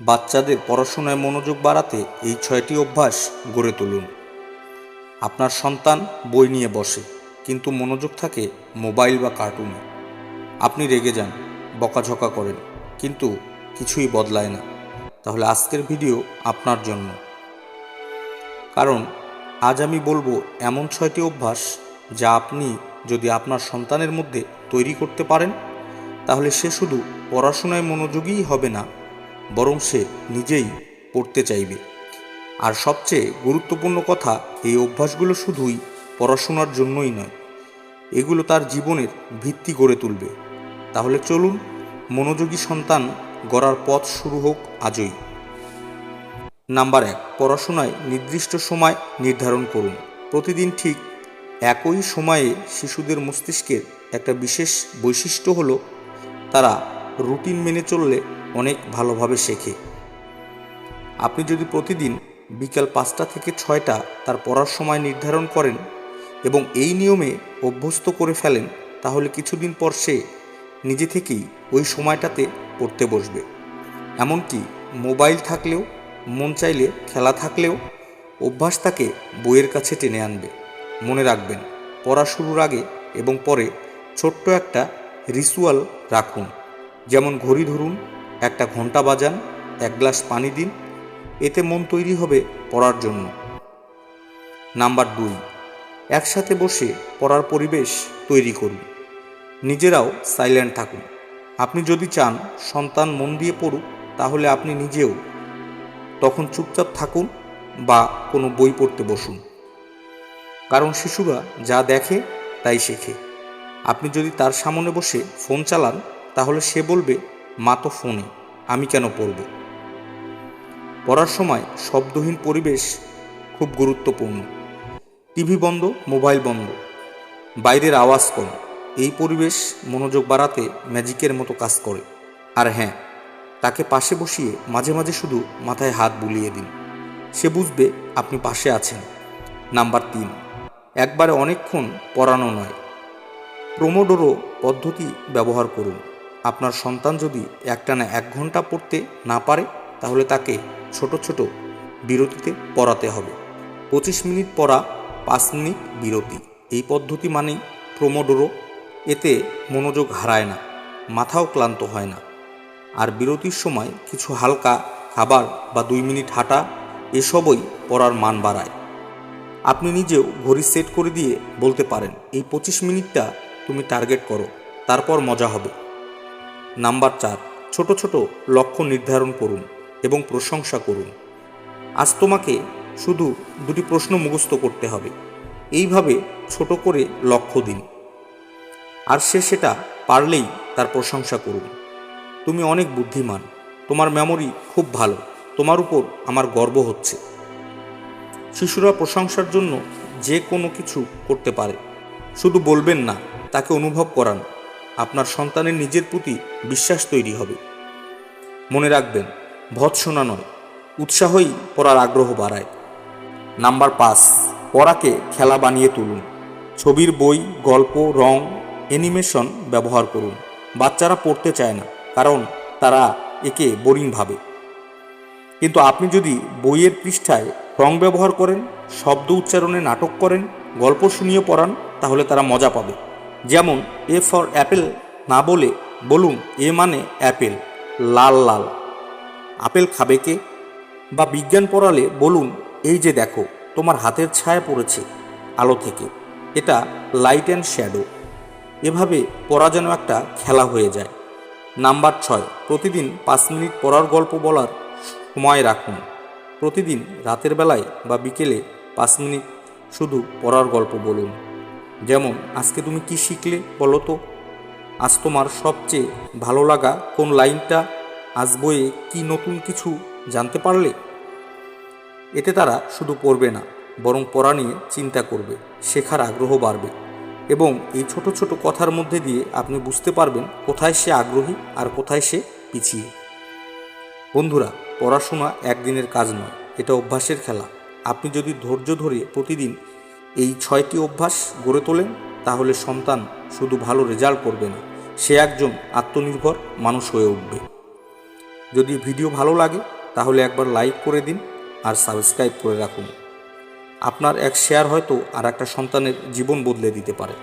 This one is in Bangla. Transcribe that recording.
বাচ্চাদের পড়াশোনায় মনোযোগ বাড়াতে এই ছয়টি অভ্যাস গড়ে তুলুন। আপনার সন্তান বই নিয়ে বসে, কিন্তু মনোযোগ থাকে মোবাইল বা কার্টুনে। আপনি রেগে যান, বকাঝকা করেন, কিন্তু কিছুই বদলায় না। তাহলে আজকের ভিডিও আপনার জন্য। কারণ, আজ আমি বলব এমন ছয়টি অভ্যাস যা আপনি যদি আপনার সন্তানের মধ্যে তৈরি করতে পারেন, তাহলে সে শুধু পড়াশোনায় মনোযোগীই হবে না বরং সে নিজেই পড়তে চাইবে। আর সবচেয়ে গুরুত্বপূর্ণ কথা, এই অভ্যাসগুলো শুধুই পড়াশোনার জন্যই নয়, এগুলো তার জীবনের ভিত্তি গড়ে তুলবে। তাহলে চলুন, মনোযোগী সন্তান গড়ার পথ শুরু হোক আজই। নাম্বার এক, পড়াশোনায় নির্দিষ্ট সময় নির্ধারণ করুন। প্রতিদিন ঠিক একই সময়ে শিশুদের মস্তিষ্কের একটা বিশেষ বৈশিষ্ট্য হলো, তারা রুটিন মেনে চললে অনেক ভালোভাবে শেখে। আপনি যদি প্রতিদিন বিকাল পাঁচটা থেকে ছয়টা তার পড়ার সময় নির্ধারণ করেন এবং এই নিয়মে অভ্যস্ত করে ফেলেন, তাহলে কিছুদিন পর সে নিজে থেকেই ওই সময়টাতে পড়তে বসবে। এমনকি মোবাইল থাকলেও, মন চাইলে খেলা থাকলেও অভ্যাস তাকে বইয়ের কাছে টেনে আনবে। মনে রাখবেন, পড়া শুরুর আগে এবং পরে ছোট্ট একটা রিচুয়াল রাখুন। যেমন ঘড়ি ধরুন একটা ঘণ্টা বাজান, এক গ্লাস পানি দিন, এতে মন তৈরি হবে পড়ার জন্য। নাম্বার দুই, একসাথে বসে পড়ার পরিবেশ তৈরি করুন। নিজেরাও সাইলেন্ট থাকুন। আপনি যদি চান সন্তান মন দিয়ে পড়ুক, তাহলে আপনি নিজেও তখন চুপচাপ থাকুন বা কোনো বই পড়তে বসুন। কারণ শিশুরা যা দেখে, তাই শেখে। আপনি যদি তার সামনে বসে ফোন চালান, তাহলে সে বলবে মা তো ফোনে, আমি কেন পড়ব? পড়ার সময় শব্দহীন পরিবেশ খুব গুরুত্বপূর্ণ। টিভি বন্ধ, মোবাইল বন্ধ। বাইরের আওয়াজ কম। এই পরিবেশ মনোযোগ বাড়াতে ম্যাজিকের মতো কাজ করে। আর হ্যাঁ তাকে পাশে বসিয়ে মাঝে মাঝে শুধু মাথায় হাত বুলিয়ে দিন। সে বুঝবে আপনি পাশে আছেন। নাম্বার তিন, একবারে অনেকক্ষণ পড়ানো নয়। প্রোমোডোরো পদ্ধতি ব্যবহার করুন। আপনার সন্তান যদি একটানা এক ঘণ্টা পড়তে না পারে, তাহলে তাকে ছোট ছোট বিরতিতে পড়াতে হবে। পঁচিশ মিনিট পড়া, পাঁচ মিনিট বিরতি। এই পদ্ধতি মানেই প্রোমোডোরো। এতে মনোযোগ হারায় না, মাথাও ক্লান্ত হয় না। আর বিরতির সময় কিছু হালকা খাবার বা দুই মিনিট হাঁটা, এসবই পড়ার মান বাড়ায়। আপনি নিজেও ঘড়ি সেট করে দিয়ে বলতে পারেন, এই পঁচিশ মিনিটটা তুমি টার্গেট করো, তারপর মজা হবে। নাম্বার চার, ছোট ছোট লক্ষ্য নির্ধারণ করুন এবং প্রশংসা করুন। আজ তোমাকে শুধু দুটি প্রশ্ন মুখস্থ করতে হবে। এইভাবে ছোট করে লক্ষ্য দিন। আর সে সেটা পারলেই তার প্রশংসা করুন। তুমি অনেক বুদ্ধিমান, তোমার মেমোরি খুব ভালো, তোমার উপর আমার গর্ব হচ্ছে। শিশুরা প্রশংসার জন্য যে কোনো কিছু করতে পারে। শুধু বলবেন না, তাকে অনুভব করান। আপনার সন্তানের নিজের প্রতি বিশ্বাস তৈরি হবে। মনে রাখবেন ভৎসনা নয়, উৎসাহই পড়ার আগ্রহ বাড়ায়। নাম্বার পাঁচ পড়াকে খেলা বানিয়ে তুলুন। ছবির বই, গল্প, রং, অ্যানিমেশন ব্যবহার করুন। বাচ্চারা পড়তে চায় না, কারণ তারা একে বোরিং ভাবে। কিন্তু আপনি যদি বইয়ের পৃষ্ঠায় রং ব্যবহার করেন, শব্দ উচ্চারণে নাটক করেন, গল্প শুনিয়ে পড়ান, তাহলে তারা মজা পাবে। যেমন এ ফর অ্যাপেল না বলে বলুন এ মানে অ্যাপেল লাল লাল। আপেল খাবে কে? বা বিজ্ঞান পড়ালে বলুন, এই যে দেখো, তোমার হাতের ছায়া পড়েছে আলো থেকে। এটা লাইট অ্যান্ড শ্যাডো এভাবে পড়া যেন একটা খেলা হয়ে যায়। নাম্বার ছয়, প্রতিদিন পাঁচ মিনিট পড়ার গল্প বলার সময় রাখুন। প্রতিদিন রাতের বেলায় বা বিকেলে পাঁচ মিনিট শুধু পড়ার গল্প বলুন। যেমন, আজকে তুমি কি শিখলে বলো তো? আজ তোমার সবচেয়ে ভালো লাগা কোন লাইনটা? আজ বইয়ে কি নতুন কিছু জানতে পারলে? এতে তারা শুধু পড়বে না, বরং পড়া নিয়ে চিন্তা করবে, শেখার আগ্রহ বাড়বে। এবং এই ছোট ছোট কথার মধ্যে দিয়ে আপনি বুঝতে পারবেন কোথায় সে আগ্রহী আর কোথায় সে পিছিয়ে। বন্ধুরা, পড়াশোনা একদিনের কাজ নয়, এটা অভ্যাসের খেলা। আপনি যদি ধৈর্য ধরে প্রতিদিন এই ছয়টি অভ্যাস গড়ে তোলেন, তাহলে সন্তান শুধু ভালো রেজাল্ট করবে না, সে একজন আত্মনির্ভর মানুষ হয়ে উঠবে। যদি ভিডিও ভালো লাগে, তাহলে একবার লাইক করে দিন আর সাবস্ক্রাইব করে রাখুন। আপনার এক শেয়ার হয়তো আর একটা সন্তানের জীবন বদলে দিতে পারে।